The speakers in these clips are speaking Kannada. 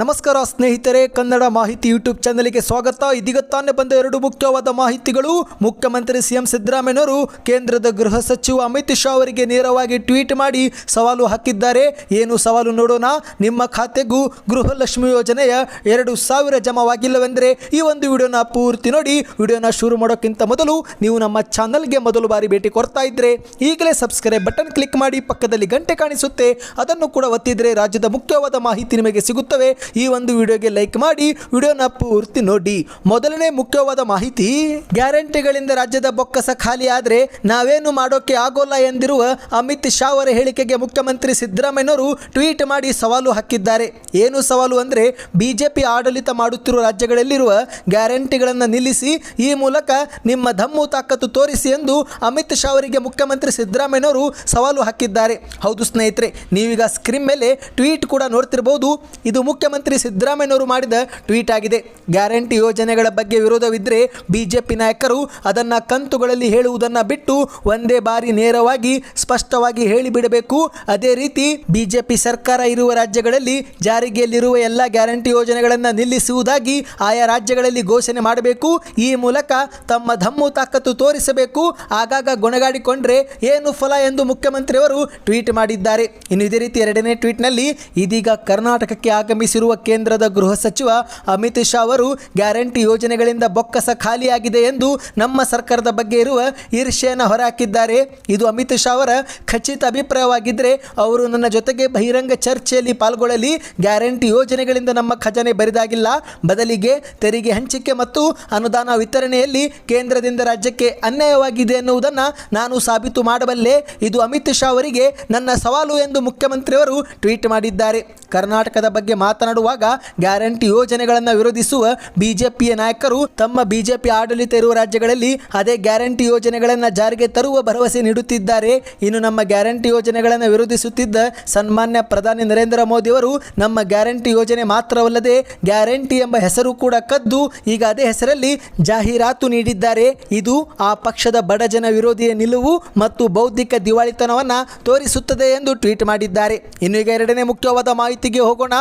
ನಮಸ್ಕಾರ ಸ್ನೇಹಿತರೆ, ಕನ್ನಡ ಮಾಹಿತಿ ಯೂಟ್ಯೂಬ್ ಚಾನಲ್ಗೆ ಸ್ವಾಗತ. ಇದೀಗ ತಾನೇ ಬಂದ ಎರಡು ಮುಖ್ಯವಾದ ಮಾಹಿತಿಗಳು. ಮುಖ್ಯಮಂತ್ರಿ ಸಿಎಂ ಸಿದ್ದರಾಮಯ್ಯನವರು ಕೇಂದ್ರದ ಗೃಹ ಸಚಿವ ಅಮಿತ್ ಶಾ ಅವರಿಗೆ ನೇರವಾಗಿ ಟ್ವೀಟ್ ಮಾಡಿ ಸವಾಲು ಹಾಕಿದ್ದಾರೆ. ಏನು ಸವಾಲು ನೋಡೋಣ? ನಿಮ್ಮ ಖಾತೆಗೂ ಗೃಹಲಕ್ಷ್ಮಿ ಯೋಜನೆಯ ಎರಡು ಸಾವಿರ ಜಮವಾಗಿಲ್ಲವೆಂದರೆ ಈ ಒಂದು ವಿಡಿಯೋನ ಪೂರ್ತಿ ನೋಡಿ. ವಿಡಿಯೋನ ಶುರು ಮಾಡೋಕ್ಕಿಂತ ಮೊದಲು ನೀವು ನಮ್ಮ ಚಾನಲ್ಗೆ ಮೊದಲು ಬಾರಿ ಭೇಟಿ ಕೊಡ್ತಾ ಇದ್ರೆ ಈಗಲೇ ಸಬ್ಸ್ಕ್ರೈಬ್ ಬಟನ್ ಕ್ಲಿಕ್ ಮಾಡಿ ಪಕ್ಕದಲ್ಲಿ ಗಂಟೆ ಕಾಣಿಸುತ್ತೆ. ಅದನ್ನು ಕೂಡ ಒತ್ತಿದ್ರೆ ರಾಜ್ಯದ ಮುಖ್ಯವಾದ ಮಾಹಿತಿ ನಿಮಗೆ ಸಿಗುತ್ತವೆ. ಈ ಒಂದು ವಿಡಿಯೋಗೆ ಲೈಕ್ ಮಾಡಿ, ವಿಡಿಯೋನ ಪೂರ್ತಿ ನೋಡಿ. ಮೊದಲನೇ ಮುಖ್ಯವಾದ ಮಾಹಿತಿ, ಗ್ಯಾರಂಟಿಗಳಿಂದ ರಾಜ್ಯದ ಬೊಕ್ಕಸ ಖಾಲಿ ಆದರೆ ನಾವೇನು ಮಾಡೋಕೆ ಆಗೋಲ್ಲ ಎಂದಿರುವ ಅಮಿತ್ ಶಾ ಅವರ ಹೇಳಿಕೆಗೆ ಮುಖ್ಯಮಂತ್ರಿ ಸಿದ್ದರಾಮಯ್ಯನವರು ಟ್ವೀಟ್ ಮಾಡಿ ಸವಾಲು ಹಾಕಿದ್ದಾರೆ. ಏನು ಸವಾಲು ಅಂದರೆ, ಬಿಜೆಪಿ ಆಡಳಿತ ಮಾಡುತ್ತಿರುವ ರಾಜ್ಯಗಳಲ್ಲಿರುವ ಗ್ಯಾರಂಟಿಗಳನ್ನು ನಿಲ್ಲಿಸಿ, ಈ ಮೂಲಕ ನಿಮ್ಮ ಧಮ್ಮು ತಾಕತ್ತು ತೋರಿಸಿ ಎಂದು ಅಮಿತ್ ಶಾ ಅವರಿಗೆ ಮುಖ್ಯಮಂತ್ರಿ ಸಿದ್ದರಾಮಯ್ಯನವರು ಸವಾಲು ಹಾಕಿದ್ದಾರೆ. ಹೌದು ಸ್ನೇಹಿತರೆ, ನೀವೀಗ ಸ್ಕ್ರೀನ್ ಮೇಲೆ ಟ್ವೀಟ್ ಕೂಡ ನೋಡ್ತಿರಬಹುದು ಇದು ಮುಖ್ಯಮಂತ್ರಿ ಸಿದ್ದರಾಮಯ್ಯನವರು ಮಾಡಿದ ಟ್ವೀಟ್ ಆಗಿದೆ. ಗ್ಯಾರಂಟಿ ಯೋಜನೆಗಳ ಬಗ್ಗೆ ವಿರೋಧವಿದ್ದರೆ ಬಿಜೆಪಿ ನಾಯಕರು ಅದನ್ನು ಕಂತುಗಳಲ್ಲಿ ಹೇಳುವುದನ್ನು ಬಿಟ್ಟು ಒಂದೇ ಬಾರಿ ನೇರವಾಗಿ ಸ್ಪಷ್ಟವಾಗಿ ಹೇಳಿಬಿಡಬೇಕು. ಅದೇ ರೀತಿ ಬಿಜೆಪಿ ಸರ್ಕಾರ ಇರುವ ರಾಜ್ಯಗಳಲ್ಲಿ ಜಾರಿಗೆಯಲ್ಲಿರುವ ಎಲ್ಲ ಗ್ಯಾರಂಟಿ ಯೋಜನೆಗಳನ್ನು ನಿಲ್ಲಿಸುವುದಾಗಿ ಆಯಾ ರಾಜ್ಯಗಳಲ್ಲಿ ಘೋಷಣೆ ಮಾಡಬೇಕು. ಈ ಮೂಲಕ ತಮ್ಮ ಧಮ್ಮು ತಾಕತ್ತು ತೋರಿಸಬೇಕು. ಆಗಾಗ ಗುಣಗಾಡಿಕೊಂಡ್ರೆ ಏನು ಫಲ ಎಂದು ಮುಖ್ಯಮಂತ್ರಿಯವರು ಟ್ವೀಟ್ ಮಾಡಿದ್ದಾರೆ. ಇನ್ನು ಇದೇ ರೀತಿ ಎರಡನೇ ಟ್ವೀಟ್ನಲ್ಲಿ ಇದೀಗ ಕರ್ನಾಟಕಕ್ಕೆ ಆಗಮಿಸಿರುವ ಕೇಂದ್ರದ ಗೃಹ ಸಚಿವ ಅಮಿತ್ ಶಾ ಅವರು ಗ್ಯಾರಂಟಿ ಯೋಜನೆಗಳಿಂದ ಬೊಕ್ಕಸ ಖಾಲಿಯಾಗಿದೆ ಎಂದು ನಮ್ಮ ಸರ್ಕಾರದ ಬಗ್ಗೆ ಇರುವ ಈರ್ಷ್ಯೆಯನ್ನು ಹೊರಹಾಕಿದ್ದಾರೆ. ಇದು ಅಮಿತ್ ಶಾ ಅವರ ಖಚಿತ ಅಭಿಪ್ರಾಯವಾಗಿದ್ದರೆ ಅವರು ನನ್ನ ಜೊತೆಗೆ ಬಹಿರಂಗ ಚರ್ಚೆಯಲ್ಲಿ ಪಾಲ್ಗೊಳ್ಳಲಿ. ಗ್ಯಾರಂಟಿ ಯೋಜನೆಗಳಿಂದ ನಮ್ಮ ಖಜಾನೆ ಬರಿದಾಗಿಲ್ಲ. ಬದಲಿಗೆ ತೆರಿಗೆ ಹಂಚಿಕೆ ಮತ್ತು ಅನುದಾನ ವಿತರಣೆಯಲ್ಲಿ ಕೇಂದ್ರದಿಂದ ರಾಜ್ಯಕ್ಕೆ ಅನ್ಯಾಯವಾಗಿದೆ ಎನ್ನುವುದನ್ನು ನಾನು ಸಾಬೀತು ಮಾಡಬಲ್ಲೆ. ಇದು ಅಮಿತ್ ಶಾ ಅವರಿಗೆ ನನ್ನ ಸವಾಲು ಎಂದು ಮುಖ್ಯಮಂತ್ರಿಯವರು ಟ್ವೀಟ್ ಮಾಡಿದ್ದಾರೆ. ಕರ್ನಾಟಕದ ಬಗ್ಗೆ ಮಾತನಾಡುವಾಗ ಗ್ಯಾರಂಟಿ ಯೋಜನೆಗಳನ್ನು ವಿರೋಧಿಸುವ ಬಿಜೆಪಿಯ ನಾಯಕರು ತಮ್ಮ ಬಿಜೆಪಿ ಆಡಳಿತ ಇರುವ ರಾಜ್ಯಗಳಲ್ಲಿ ಅದೇ ಗ್ಯಾರಂಟಿ ಯೋಜನೆಗಳನ್ನು ಜಾರಿಗೆ ತರುವ ಭರವಸೆ ನೀಡುತ್ತಿದ್ದಾರೆ. ಇನ್ನು ನಮ್ಮ ಗ್ಯಾರಂಟಿ ಯೋಜನೆಗಳನ್ನು ವಿರೋಧಿಸುತ್ತಿದ್ದ ಸನ್ಮಾನ್ಯ ಪ್ರಧಾನಿ ನರೇಂದ್ರ ಮೋದಿ ಅವರು ನಮ್ಮ ಗ್ಯಾರಂಟಿ ಯೋಜನೆ ಮಾತ್ರವಲ್ಲದೆ ಗ್ಯಾರಂಟಿ ಎಂಬ ಹೆಸರು ಕೂಡ ಕದ್ದು ಈಗ ಅದೇ ಹೆಸರಲ್ಲಿ ಜಾಹೀರಾತು ನೀಡಿದ್ದಾರೆ. ಇದು ಆ ಪಕ್ಷದ ಬಡಜನ ವಿರೋಧಿಯ ನಿಲುವು ಮತ್ತು ಬೌದ್ಧಿಕ ದಿವಾಳಿತನವನ್ನು ತೋರಿಸುತ್ತದೆ ಎಂದು ಟ್ವೀಟ್ ಮಾಡಿದ್ದಾರೆ. ಇನ್ನು ಈಗ ಎರಡನೇ ಮುಖ್ಯವಾದ ಮಾಹಿತಿಗೆ ಹೋಗೋಣ.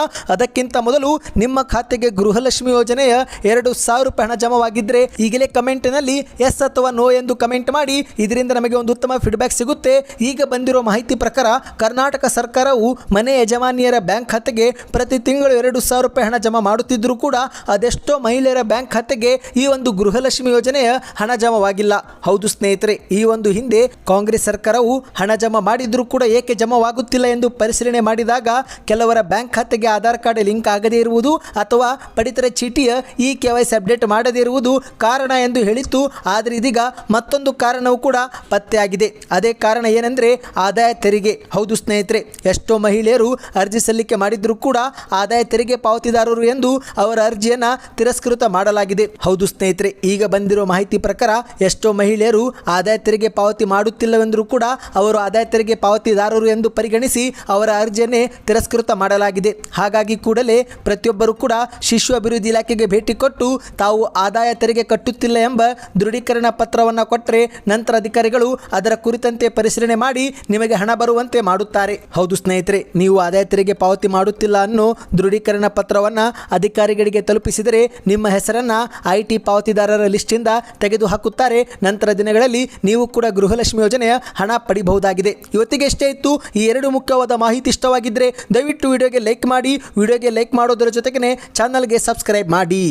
ಅದಕ್ಕಿಂತ ಮೊದಲು ನಿಮ್ಮ ಖಾತೆಗೆ ಗೃಹಲಕ್ಷ್ಮಿ ಯೋಜನೆಯ ಎರಡು ಸಾವಿರ ರೂಪಾಯಿ ಹಣ ಜಮವಾಗಿದ್ರೆ ಈಗಲೇ ಕಮೆಂಟ್ನಲ್ಲಿ ಎಸ್ ಅಥವಾ ನೋ ಎಂದು ಕಮೆಂಟ್ ಮಾಡಿ. ಇದರಿಂದ ನಮಗೆ ಒಂದು ಉತ್ತಮ ಫೀಡ್ಬ್ಯಾಕ್ ಸಿಗುತ್ತೆ. ಈಗ ಬಂದಿರೋ ಮಾಹಿತಿ ಪ್ರಕಾರ ಕರ್ನಾಟಕ ಸರ್ಕಾರವು ಮನೆ ಯಜಮಾನಿಯರ ಬ್ಯಾಂಕ್ ಖಾತೆಗೆ ಪ್ರತಿ ತಿಂಗಳು ಎರಡು ಸಾವಿರ ರೂಪಾಯಿ ಹಣ ಜಮಾ ಮಾಡುತ್ತಿದ್ದರೂ ಕೂಡ ಅದೆಷ್ಟೋ ಮಹಿಳೆಯರ ಬ್ಯಾಂಕ್ ಖಾತೆಗೆ ಈ ಒಂದು ಗೃಹಲಕ್ಷ್ಮಿ ಯೋಜನೆಯ ಹಣ ಜಮವಾಗಿಲ್ಲ. ಹೌದು ಸ್ನೇಹಿತರೆ, ಈ ಒಂದು ಹಿಂದೆ ಕಾಂಗ್ರೆಸ್ ಸರ್ಕಾರವು ಹಣ ಜಮಾ ಮಾಡಿದ್ರೂ ಕೂಡ ಏಕೆ ಜಮಾವಾಗುತ್ತಿಲ್ಲ ಎಂದು ಪರಿಶೀಲನೆ ಮಾಡಿದಾಗ ಕೆಲವರ ಬ್ಯಾಂಕ್ ಖಾತೆಗೆ ಆಧಾರ್ ಕಾರ್ಡ್ ಲಿಂಕ್ ಆಗದೇ ಇರುವುದು ಅಥವಾ ಪಡಿತರ ಚೀಟಿಯ ಇ ಕೆ ಅಪ್ಡೇಟ್ ಮಾಡದೇ ಇರುವುದು ಕಾರಣ ಎಂದು ಹೇಳಿತ್ತು. ಆದರೆ ಇದೀಗ ಮತ್ತೊಂದು ಕಾರಣವೂ ಕೂಡ ಪತ್ತೆಯಾಗಿದೆ. ಅದೇ ಕಾರಣ ಏನೆಂದರೆ ಆದಾಯ ತೆರಿಗೆ. ಹೌದು ಸ್ನೇಹಿತರೆ, ಎಷ್ಟೋ ಮಹಿಳೆಯರು ಅರ್ಜಿ ಸಲ್ಲಿಕೆ ಮಾಡಿದ್ರೂ ಕೂಡ ಆದಾಯ ತೆರಿಗೆ ಪಾವತಿದಾರರು ಎಂದು ಅವರ ಅರ್ಜಿಯನ್ನು ತಿರಸ್ಕೃತ ಮಾಡಲಾಗಿದೆ. ಹೌದು ಸ್ನೇಹಿತರೆ, ಈಗ ಬಂದಿರೋ ಮಾಹಿತಿ ಪ್ರಕಾರ ಎಷ್ಟೋ ಮಹಿಳೆಯರು ಆದಾಯ ತೆರಿಗೆ ಪಾವತಿ ಮಾಡುತ್ತಿಲ್ಲವೆಂದರೂ ಕೂಡ ಅವರು ಆದಾಯ ತೆರಿಗೆ ಪಾವತಿದಾರರು ಎಂದು ಪರಿಗಣಿಸಿ ಅವರ ಅರ್ಜಿಯನ್ನೇ ತಿರಸ್ಕೃತ ಮಾಡಲಾಗಿದೆ. ಹಾಗಾಗಿ ಕೂಡಲೇ ಪ್ರತಿಯೊಬ್ಬರು ಕೂಡ ಶಿಶು ಅಭಿವೃದ್ಧಿ ಇಲಾಖೆಗೆ ಭೇಟಿ ಕೊಟ್ಟು ತಾವು ಆದಾಯ ತೆರಿಗೆ ಕಟ್ಟುತ್ತಿಲ್ಲ ಎಂಬ ದೃಢೀಕರಣ ಪತ್ರವನ್ನು ಕೊಟ್ಟರೆ ನಂತರ ಅಧಿಕಾರಿಗಳು ಅದರ ಕುರಿತಂತೆ ಪರಿಶೀಲನೆ ಮಾಡಿ ನಿಮಗೆ ಹಣ ಬರುವಂತೆ ಮಾಡುತ್ತಾರೆ. ಹೌದು ಸ್ನೇಹಿತರೆ, ನೀವು ಆದಾಯ ತೆರಿಗೆ ಪಾವತಿ ಮಾಡುತ್ತಿಲ್ಲ ಅನ್ನೋ ದೃಢೀಕರಣ ಪತ್ರವನ್ನು ಅಧಿಕಾರಿಗಳಿಗೆ ತಲುಪಿಸಿದರೆ ನಿಮ್ಮ ಹೆಸರನ್ನು ಐ ಟಿ ಪಾವತಿದಾರರ ಲಿಸ್ಟಿಂದ ತೆಗೆದು ಹಾಕುತ್ತಾರೆ ನಂತರ ದಿನಗಳಲ್ಲಿ ನೀವು ಕೂಡ ಗೃಹಲಕ್ಷ್ಮಿ ಯೋಜನೆಯ ಹಣ ಪಡಿಬಹುದಾಗಿದೆ. ಇವತ್ತಿಗೆ ಇಷ್ಟೇ ಇತ್ತು. ಈ ಎರಡು ಮುಖ್ಯವಾದ ಮಾಹಿತಿ ಇಷ್ಟವಾಗಿದ್ದರೆ ದಯವಿಟ್ಟು ವಿಡಿಯೋಗೆ ಲೈಕ್ ಮಾಡಿ ವಿಡಿಯೋಗೆ ಲೈಕ್ ಮಾಡೋದರ ಜೊತೆಗೆ ಚಾನಲ್ಗೆ ಸಬ್ಸ್ಕ್ರೈಬ್ ಮಾಡಿ.